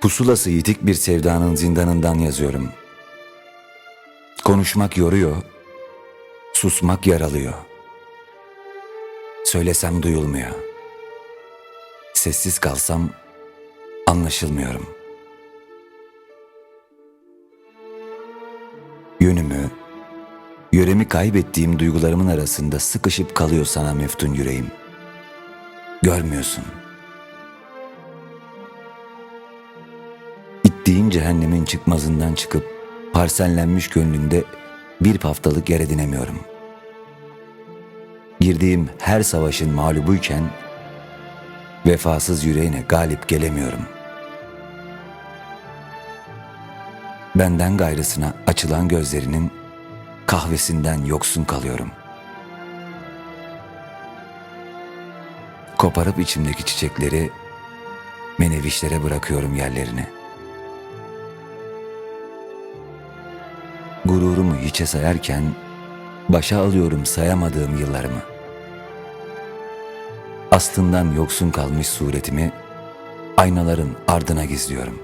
Pusulası yitik bir sevdanın zindanından yazıyorum. Konuşmak yoruyor, susmak yaralıyor. Söylesem duyulmuyor. Sessiz kalsam anlaşılmıyorum. Yönümü, yöremi kaybettiğim duygularımın arasında sıkışıp kalıyor sana meftun yüreğim. Görmüyorsun. İttiğin cehennemin çıkmazından çıkıp parsellenmiş gönlünde bir haftalık yer edinemiyorum. Girdiğim her savaşın mağlubuyken vefasız yüreğine galip gelemiyorum. Benden gayrısına açılan gözlerinin kahvesinden yoksun kalıyorum. Koparıp içimdeki çiçekleri menevişlere bırakıyorum yerlerini. Gururumu hiçe sayarken başa alıyorum sayamadığım yıllarımı. Aslından yoksun kalmış suretimi aynaların ardına gizliyorum.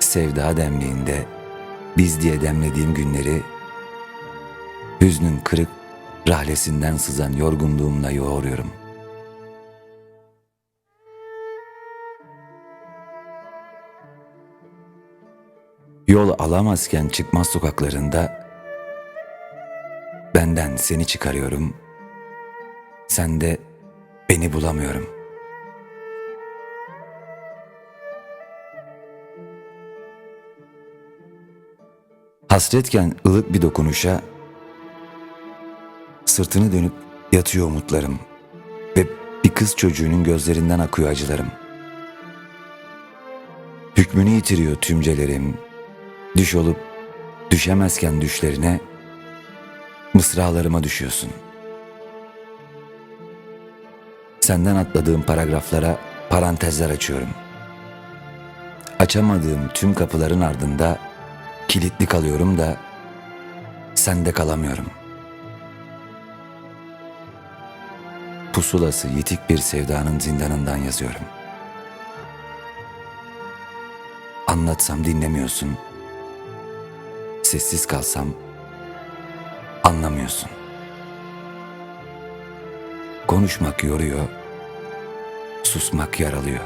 Sevda demliğinde biz diye demlediğim günleri hüznün kırık rahlesinden sızan yorgunluğumla yoğuruyorum. Yol alamazken çıkmaz sokaklarında benden seni çıkarıyorum. Sen de beni bulamıyorum. Hasretken ılık bir dokunuşa sırtını dönüp yatıyor umutlarım ve bir kız çocuğunun gözlerinden akıyor acılarım. Hükmünü yitiriyor tümcelerim, Düş olup düşemezken düşlerine mısralarıma düşüyorsun. Senden atladığım paragraflara parantezler açıyorum. Açamadığım tüm kapıların ardında kilitli kalıyorum da sende kalamıyorum. Pusulası yitik bir sevdanın zindanından yazıyorum. Anlatsam dinlemiyorsun.'' Sessiz kalsam anlamıyorsun. Konuşmak yoruyor, susmak yaralıyor.